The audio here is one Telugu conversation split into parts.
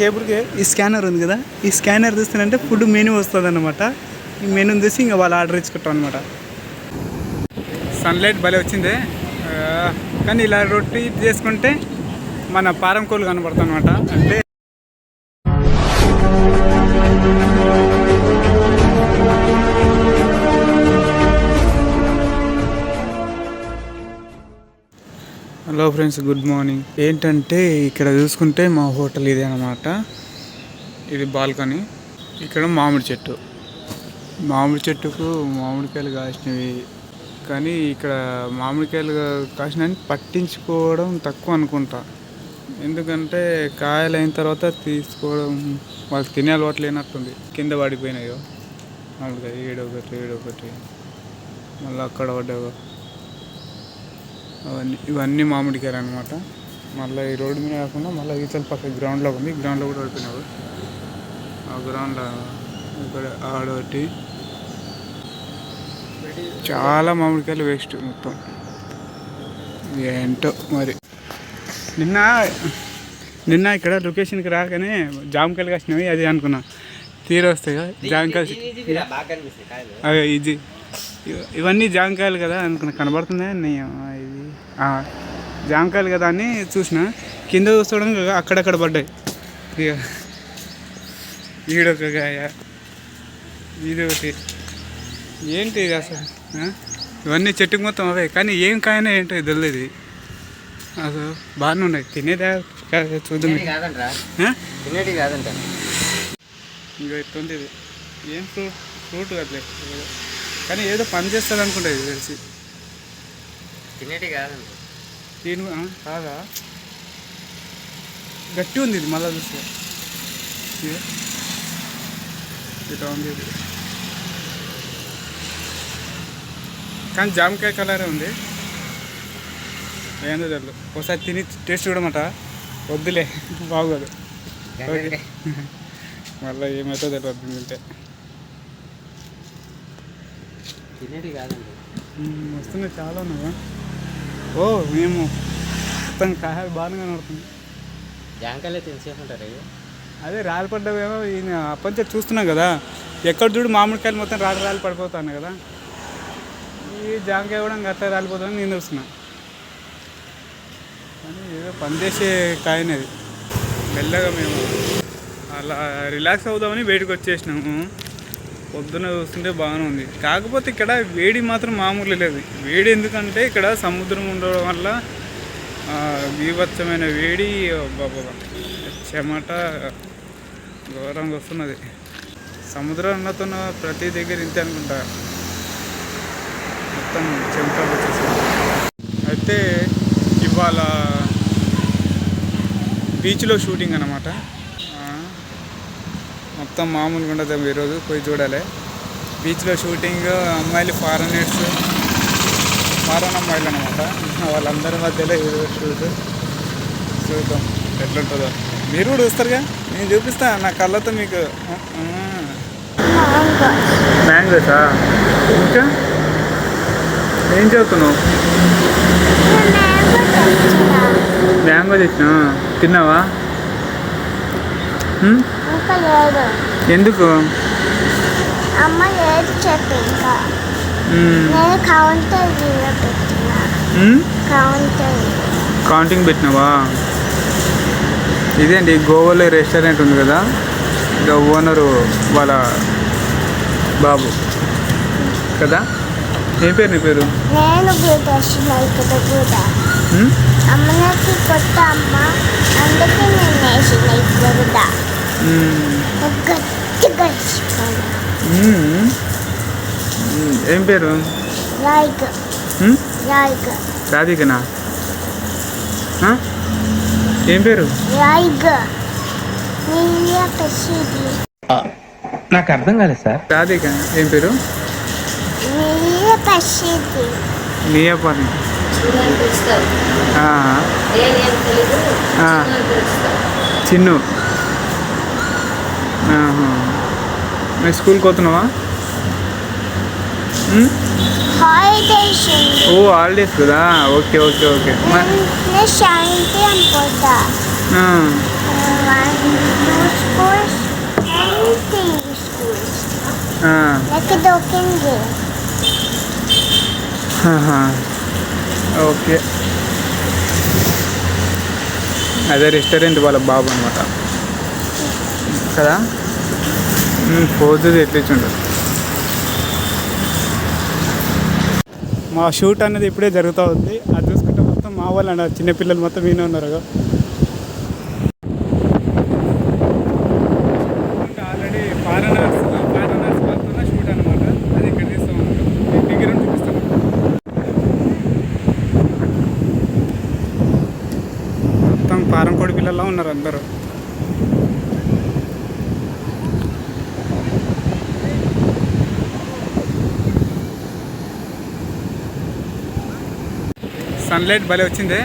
టేబుల్కి ఈ స్కానర్ ఉంది కదా ఈ స్కానర్ చూస్తానంటే ఫుడ్ మెనూ వస్తుంది అనమాట ఈ మెనూని చూసి ఇంకా వాళ్ళు ఆర్డర్ ఇచ్చుకుంటాం అనమాట సన్లైట్ భలే వచ్చింది. కానీ ఇలా రొట్టి చేసుకుంటే మన పారం కోళ్ళు కనబడతాం అనమాట అంటే హలో ఫ్రెండ్స్ గుడ్ మార్నింగ్ ఏంటంటే ఇక్కడ చూసుకుంటే మా హోటల్ ఇదే అనమాట ఇది బాల్కనీ. ఇక్కడ మామిడి చెట్టు. మామిడి చెట్టుకు మామిడికాయలు కాసినవి. కానీ ఇక్కడ మామిడికాయలు కాసినవి పట్టించుకోవడం తక్కువ అనుకుంటా. ఎందుకంటే కాయలు అయిన తర్వాత తీసుకోవడం వాళ్ళకి తినే అలవాటు లేనట్టుంది. కింద పడిపోయినాయో మామిడికాయ ఏడొకటి ఏడొకటి మళ్ళీ అక్కడ పడ్డావు. అవన్నీ ఇవన్నీ మామిడికాయలు అనమాట మళ్ళీ ఈ రోడ్డు మీద కాకుండా మళ్ళీ ఈతల పక్క గ్రౌండ్లో ఉంది. గ్రౌండ్లో కూడా పడిపోయినావు ఆ గ్రౌండ్లో ఇక్కడ ఆడొకటి చాలా మామిడికాయలు వేస్ట్ మొత్తం. ఏంటో మరి. నిన్న నిన్న ఇక్కడ లొకేషన్కి రాగానే జామకాయలు కాసినవి అది అనుకున్నా. తీర వస్తాయి కదా జామకాయలు అవి ఇది. ఇవ- ఇవన్నీ జామకాయలు కదా అనుకున్నా. కనబడుతుందా జామకాయలు కదా అని చూసిన. కింద చూస్తాడం అక్కడక్కడ పడ్డాయి. ఇక ఈడొక కాయ ఇది ఒకటి ఏంటి ఇది అసలు? ఇవన్నీ చెట్టుకు మొత్తం అవే. కానీ ఏం కాయనో ఏంటో తెలియదు అసలు బాగానే ఉన్నాయి. తినేదా? చూద్దాం? తినేటి కాదంట. ఇక ఇది ఏం ఫ్రూట్ ఫ్రూట్ ఏదో. కానీ ఏదో పని చేస్తుంది అనుకుంటా ఇది తెలిసి. తినేటి కాదంట దీని ఆ, కాదా? గట్టి ఉంది ఇది మళ్ళీ చూస్తే. ఇట్లా ఉంది ఇది. కానీ జామకాయ కలరే ఉంది. ఏందో తెలియదు ఒకసారి తిని టేస్ట్ చూడమంట? వద్దులే బాగోదు. ఓకే. మళ్ళీ ఏమైతే తెలియదు తింటే. తినేటి కాదంట మ్మ్, వస్తున్నాయి చాలా ఉన్నావా ఓ మేము మొత్తం కాయ బాగానే కనబడుతుంది. జాంకాయలు ఉంటారు అవి అదే రాలి పడ్డవేమో ఈయన అప్పంచే చూస్తున్నాం కదా. ఎక్కడ చూడు మామిడికాయలు మొత్తం రాలి రాలి పడిపోతాను కదా. ఈ జామకాయ కూడా గట్ట రాలిపోతుందని నేను చూస్తున్నా. కానీ ఏదో పనిచేసే కాయనేది మెల్లగా మేము అలా రిలాక్స్ అవుదామని బయటకు వచ్చేసినాము. పొద్దున చూస్తుంటే బాగానే ఉంది. కాకపోతే ఇక్కడ వేడి మాత్రం మామూలు లేదు. వేడి ఎందుకంటే ఇక్కడ సముద్రం ఉండడం వల్ల ఆ, బీభత్సమైన వేడి బాబా చెమట ఘోరంగా వస్తున్నది. సముద్రం అన్నతున్న ప్రతి దగ్గర ఇంతే అనుకుంటా. మొత్తం చెమటలు వచ్చేసింది అయితే ఇవాళ బీచ్లో షూటింగ్ అన్నమాట. మొత్తం మామూలుగా ఉండదు ఈరోజు పోయి చూడాలి. బీచ్లో షూటింగ్ అమ్మాయిలు ఫారెనర్స్ ఫారెన్ అమ్మాయిలు అనమాట వాళ్ళందరి మధ్యలో ఈరోజు షూట్. చూద్దాం ఎట్లుంటుందో. మీరు కూడా చూస్తారుగా? నేను చూపిస్తా నా కళ్ళతో మీకు. మ్యాంగోసా ఇంకా? ఏం చదువుతున్నావు? మ్యాంగో తెచ్చినా? తిన్నావా? హ్మ్? ఇంకా లేదు ఎందుకు? అమ్మ లేదు చెప్పు ఇంకా. నేను కౌంటర్ జీరో పెట్టిన. హ్మ్? కౌంటర్ కౌంటింగ్ పెట్టినావా? ఇదేంటి గోవాలో రెస్టారెంట్ ఉంది కదా? ఇక ఓనరు వాళ్ళ బాబు. కదా? ఏం పేరు నీ పేరు? నేను కొత్త అమ్మ. అందుకే నేను ఏం పేరు? రాధికనా? ఏం పేరు? నాకు అర్థం కాలేదు సార్. రాధిక ఏం పేరు? నియాపని. చిన్ను. ఆహా. నువ్వు స్కూల్కి పోతున్నావా? హాలిడేస్ ఓ హాలిడేస్ కదా? Okay okay okay. Shanthi okay. అదే రెస్టారెంట్ వాళ్ళ బాబు అనమాట కదా? పోతుంది ఎట్లిచ్చుండు మా షూట్ అనేది ఇప్పుడే జరుగుతూ ఉంది. అది చూసుకుంటే మొత్తం మా వాళ్ళు అన్న చిన్నపిల్లలు మొత్తం ఈయన ఉన్నారు ఆల్రెడీ ఫారెనర్స్ ఫారెనర్స్ వాళ్ళతో షూట్ అనమాట అది ఇక్కడ తీస్తాం దగ్గర ఉండి చూపిస్తాం మొత్తం పారం కోడి పిల్లల్లో ఉన్నారు అందరూ సన్లైట్ భలే వచ్చింది.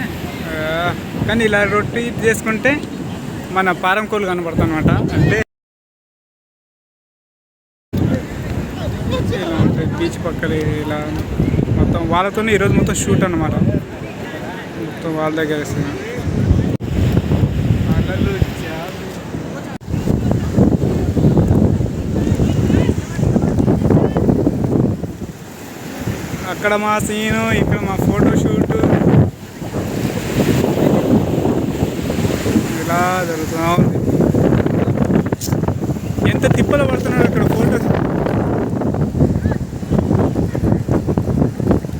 కానీ ఇలా రొట్టి చేసుకుంటే మన పారం కోళ్ళు కనబడతాయి అనమాట అంటే ఇలా ఉంటాయి బీచ్ పక్కన ఇలా మొత్తం వాళ్ళతోనే ఈరోజు మొత్తం షూట్ అనమాట మొత్తం వాళ్ళ దగ్గర వేస్తున్నా అక్కడ మా సీను ఇక్కడ మా ఫోటో షూట్ ఇలా జరుగుతూ ఉంది ఎంత తిప్పలు పడుతున్నాడు అక్కడ ఫోటోస్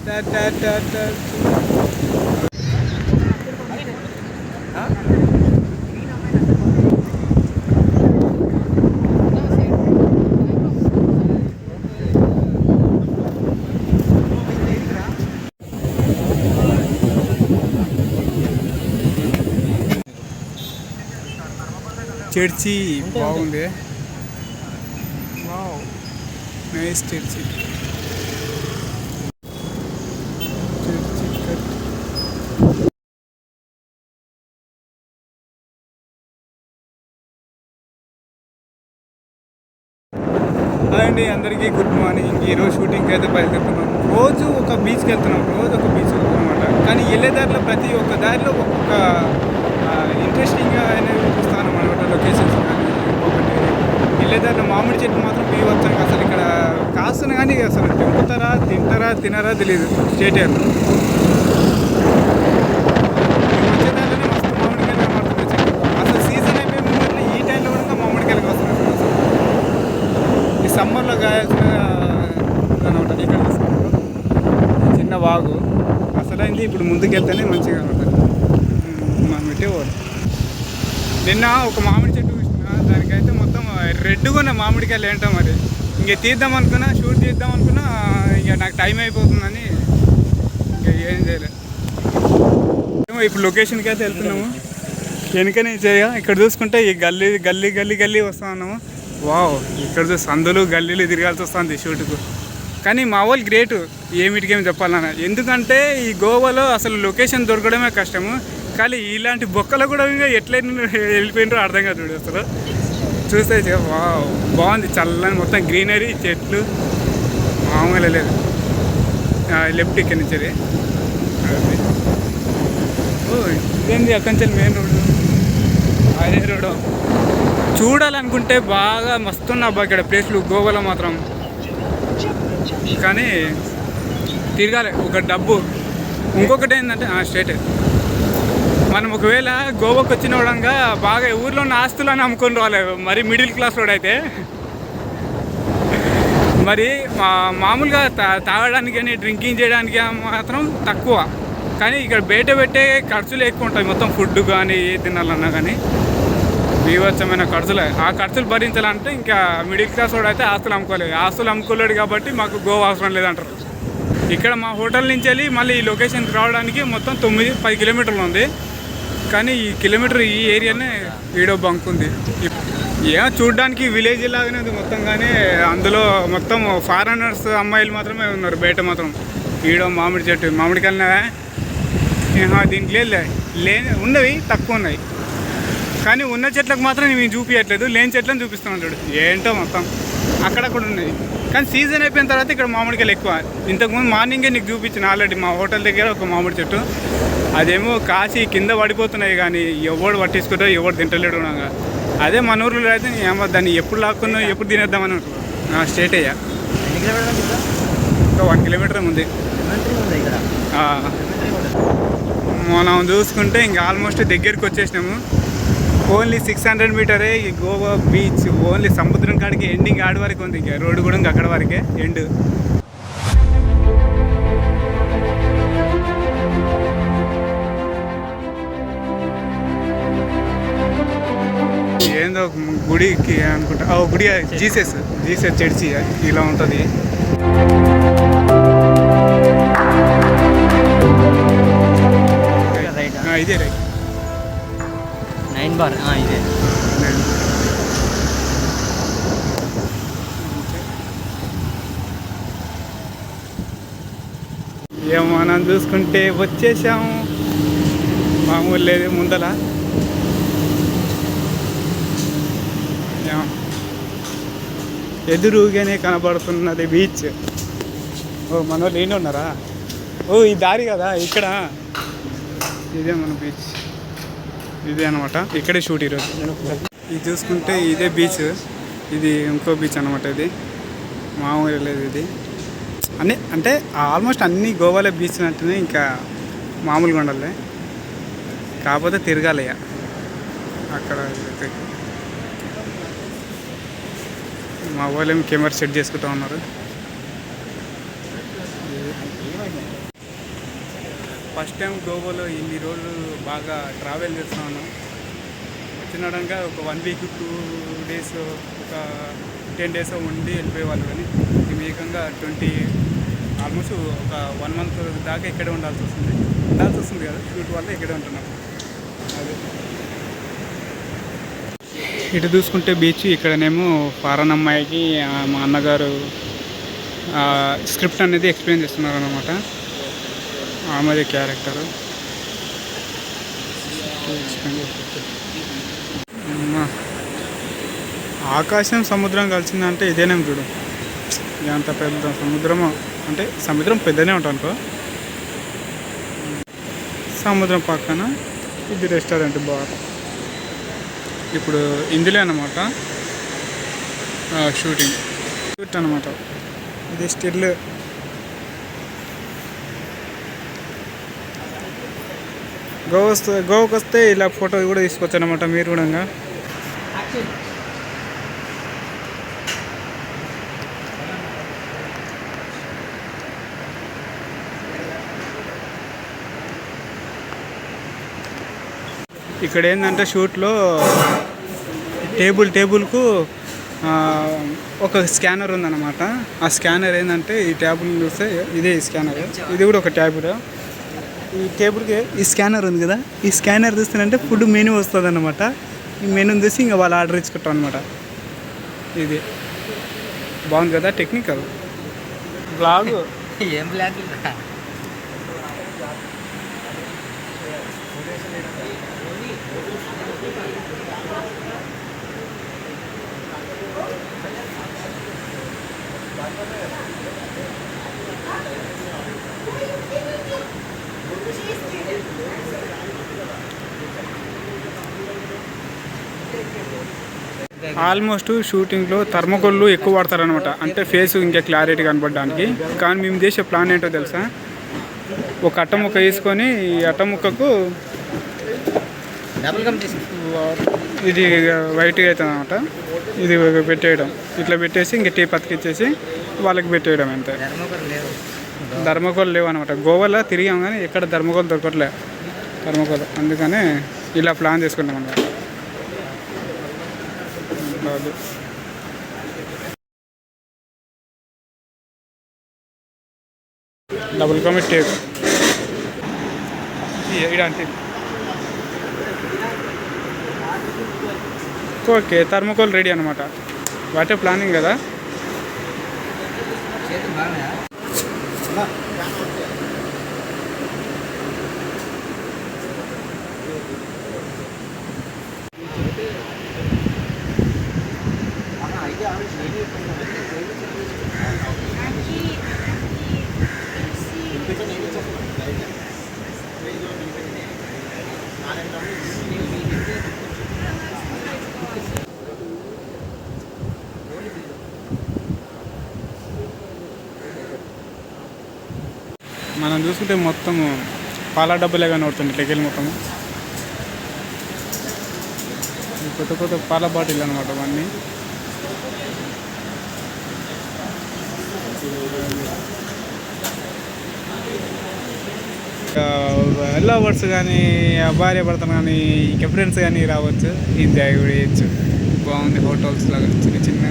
టా టా టా టా. చర్చి బాగుంది. వావ్. Nice church. అండి అందరికీ గుడ్ మార్నింగ్. ఈరోజు షూటింగ్కి అయితే బయలుదేరుతున్నాం. రోజు ఒక బీచ్కి వెళ్తున్నాం. రోజు ఒక బీచ్కి వెళ్తాం అనమాట కానీ వెళ్ళే దారిలో ప్రతి ఒక్క దారిలో ఒక్కొక్క ఇంట్రెస్టింగ్గా అనేవి చూస్తాను అనమాట లొకేషన్స్ కానీ ఒకటి. వెళ్ళేదాన్ని మామిడి చెట్టు మాత్రం పీవచ్చాను అసలు ఇక్కడ కాస్తున్నా కానీ అసలు తింపుతారా తింటారా తినరా తెలియదు స్టేట్ వచ్చే సమ్మర్లో కాయాల్సిన అనమాట ఇక్కడ చిన్న వాగు. అసలైంది ఇప్పుడు ముందుకెళ్తేనే మంచిగా ఉంటుంది. మనం పెట్టే నిన్న ఒక మామిడి చెట్టు చూసిన దానికైతే మొత్తం రెడ్గా ఉన్న మామిడికాయలు ఏంటో మరి. ఇంక తీద్దాం అనుకున్నా షూట్ తీద్దాం అనుకున్నా ఇక నాకు టైం అయిపోతుందని ఇంకా ఏం చేయలేదు ఇప్పుడు లొకేషన్కి అయితే వెళ్తున్నాము. వెనుకనే చేయ ఇక్కడ చూసుకుంటే ఈ గల్లీ గల్లీ గల్లీ గల్లీ వస్తా ఉన్నాము. వావ్ ఇక్కడ చూసి సందులు గల్లీలు తిరగాల్సి వస్తుంది షూట్కు. కానీ మా వాళ్ళు గ్రేట్ ఏమిటికేమి చెప్పాలన్న. ఎందుకంటే ఈ గోవాలో అసలు లొకేషన్ దొరకడమే కష్టము. కానీ ఇలాంటి బొక్కలు కూడా ఇంకా ఎట్లయినా వెళ్ళిపోయినారో అర్థం కాదు చూడు అసలు. చూస్తే వావ్ బాగుంది. చల్లని మొత్తం గ్రీనరీ చెట్లు మామూలు లేదు. లెఫ్ట్ ఇక్కడ నుంచి అది. ఓ ఇదేంది అక్కడి నుంచి మెయిన్ రోడ్డు? అదే రోడ్ చూడాలనుకుంటే బాగా మస్తున్న అబ్బా ఇక్కడ ప్లేస్లు గోవాలో మాత్రం. కానీ తిరగాలి ఒక డబ్బు. ఇంకొకటి ఏంటంటే స్టేట్ మనం ఒకవేళ గోవాకి వచ్చిన వాడంగా బాగా ఊర్లో ఉన్న ఆస్తులని అమ్ముకొని రాలేదు. మరి మిడిల్ క్లాస్ రోడ్ అయితే మరి మా మామూలుగా తా తాగడానికి కానీ డ్రింకింగ్ చేయడానికి మాత్రం తక్కువ. కానీ ఇక్కడ బయట పెట్టే ఖర్చులు ఎక్కువ ఉంటాయి. మొత్తం ఫుడ్ కానీ ఏ తినాలన్నా కానీ బీభత్సమైన ఖర్చులే. ఆ ఖర్చులు భరించాలంటే ఇంకా మిడిల్ క్లాస్ వాడు అయితే ఆస్తులు అమ్ముకోలేదు. ఆస్తులు అమ్ముకోలేడు కాబట్టి మాకు గోవా అవసరం లేదంటారు. ఇక్కడ మా హోటల్ నుంచి వెళ్ళి మళ్ళీ ఈ లొకేషన్కి రావడానికి మొత్తం తొమ్మిది పది కిలోమీటర్లు ఉంది. కానీ ఈ కిలోమీటర్ ఈ ఏరియానే వీడియో బంక్ ఉంది. ఏమో చూడడానికి విలేజ్ లాగానే ఉంది మొత్తం కానీ అందులో మొత్తం ఫారెనర్స్ అమ్మాయిలు మాత్రమే ఉన్నారు బయట మాత్రం. ఈడో మామిడి చెట్టు మామిడికాయలున్నావా ఏహా, దీనికి లేదు లే. ఉన్నవి తక్కువ ఉన్నాయి. కానీ ఉన్న చెట్లకు మాత్రం మేము చూపించట్లేదు లేని చెట్లను చూపిస్తున్నాం చూడు ఏంటో మొత్తం. అక్కడక్కడ ఉన్నాయి కానీ సీజన్ అయిపోయిన తర్వాత ఇక్కడ మామిడికాయలు ఎక్కువ. ఇంతకుముందు మార్నింగే నీకు చూపించిన ఆల్రెడీ మా హోటల్ దగ్గర ఒక మామిడి చెట్టు. అదేమో కాసి కింద పడిపోతున్నాయి కానీ ఎవడు పట్టించుకుంటా ఎవడు తింటలేడు. అదే మన ఊర్లో అయితే ఏమో దాన్ని ఎప్పుడు లాక్కున్నా ఎప్పుడు తినేద్దామని స్టేట్ అయ్యా? ఇంకా వన్ కిలోమీటర్ ఉంది. మనం చూసుకుంటే ఇంకా ఆల్మోస్ట్ దగ్గరికి వచ్చేసినాము. ఓన్లీ సిక్స్ హండ్రెడ్ మీటరే ఈ గోవా బీచ్ ఓన్లీ సముద్రం కాడికి ఎండింగ్ ఆడి వరకు ఉంది ఇంకా. రోడ్డు కూడా ఇంకా అక్కడ వరకే ఎండ్. ఏందో గుడికి అనుకుంటా. ఓ గుడి జీసస్ జీసస్ చర్చి ఇలా ఉంటుంది. ఇదే రైట్. నైన్ బార్ ఇదే ఏమో మనం చూసుకుంటే వచ్చేసాము మామూలు లేదు ముందల ఎదురుగానే కనబడుతున్నది బీచ్ ఓ మన వాళ్ళు ఉన్నారా? ఓ ఈ దారి కదా ఇక్కడ. ఇదే మన బీచ్ ఇదే అనమాట ఇక్కడే షూట్ ఈరోజు ఇది చూసుకుంటే ఇదే బీచ్ ఇది ఇంకో బీచ్ అనమాట ఇది. మామూలు లేదు ఇది. అన్ని అంటే ఆల్మోస్ట్ అన్ని గోవాలో బీచ్ అంటేనే ఇంకా మామూలుగా ఉండాలి. కాకపోతే తిరగాలి ఇక. అక్కడ మా వాళ్ళు కెమెరా సెట్ చేసుకుంటా ఉన్నారు. ఫస్ట్ టైం గోవాలో ఇన్ని రోజులు బాగా ట్రావెల్ చేస్తున్నాను. వచ్చినడంగా ఒక వన్ వీక్ టూ డేస్ ఒక టెన్ డేస్ ఉండి వెళ్ళిపోయేవాళ్ళు కానీ మేము ఏకంగా ట్వంటీ ఆల్మోస్ట్ ఒక వన్ మంత్ దాకా ఇక్కడే ఉండాల్సి వస్తుంది. ఉండాల్సి వస్తుంది కదా షూట్ వల్ల ఇక్కడే ఉంటున్నాం. అదే. ఇటు చూసుకుంటే బీచ్ ఇక్కడనేమో ఫారెన్ అమ్మాయికి మా అన్నగారు స్క్రిప్ట్ అనేది ఎక్స్ప్లెయిన్ చేస్తున్నారు అనమాట ఆమెది క్యారెక్టర్. ఆకాశం సముద్రం కలిసిందంటే ఇదేనేం చూడు. ఎంత పెద్ద సముద్రము అంటే సముద్రం పెద్దనే ఉంటానుకో సముద్రం పక్కన ఇది రెస్టారెంట్ బార్. ఇప్పుడు ఇందులో అనమాట షూటింగ్. షూట్ అనమాట ఇది స్టిల్ గోవా వస్తే గోవాకి వస్తే ఇలా ఫోటో కూడా తీసుకోవచ్చు అనమాట మీరు కూడా ఇక్కడ ఏంటంటే షూట్లో టేబుల్ టేబుల్కు ఒక స్కానర్ ఉందన్నమాట. ఆ స్కానర్ ఏంటంటే ఈ ట్యాబుల్ చూస్తే ఇదే స్కానర్. ఇది కూడా ఒక టేబుల్ ఈ టేబుల్కి ఈ స్కానర్ ఉంది కదా ఈ స్కానర్ చూస్తేనంటే ఫుడ్ మెనూ వస్తుంది అనమాట ఈ మెనూ చూసి ఇంకా వాళ్ళు ఆర్డర్ ఇచ్చుకుంటాం అనమాట ఇది. బాగుంది కదా టెక్నికల్. బ్లాగ్. ఏం ప్లాన్ ఆల్మోస్ట్ షూటింగ్లో థర్మకోల్లు ఎక్కువ వాడతారనమాట అంటే ఫేస్ ఇంకా క్లారిటీ కనపడడానికి కానీ మేము చేసే ప్లాన్ ఏంటో తెలుసా? ఒక అట్ట ముక్క వేసుకొని ఈ అట్ట ముక్కకు ఇది వైట్గా అవుతుంది అనమాట ఇది పెట్టేయడం. ఇట్లా పెట్టేసి ఇంక టీ పతికిచ్చేసి వాళ్ళకి పెట్టేయడం అంతే. ధర్మకోలు లేవు అనమాట గోవాలో తిరిగాం కానీ ఎక్కడ ధర్మకోలు దొరకట్లే. ధర్మకోలు. అందుకనే ఇలా ప్లాన్ చేసుకుంటాం అనమాట డబుల్ కమిట్ టేప్ అంటే ఓకే థర్మకోల్ రెడీ అనమాట వాటే ప్లానింగ్ కదా మనం చూసుకుంటే మొత్తం పాల డబ్బులే కనబడుతుంది టెకెల్ మొత్తం కొత్త కొత్త పాల బాటిల్ అనమాట అవన్నీ. లవర్స్ కానీ భార్య భర్త కానీ ఇంకా ఫ్రెండ్స్ కానీ రావచ్చు. ఎంజాయ్ కూడా చేయొచ్చు బాగుంది హోటల్స్ లాగా చిన్న చిన్న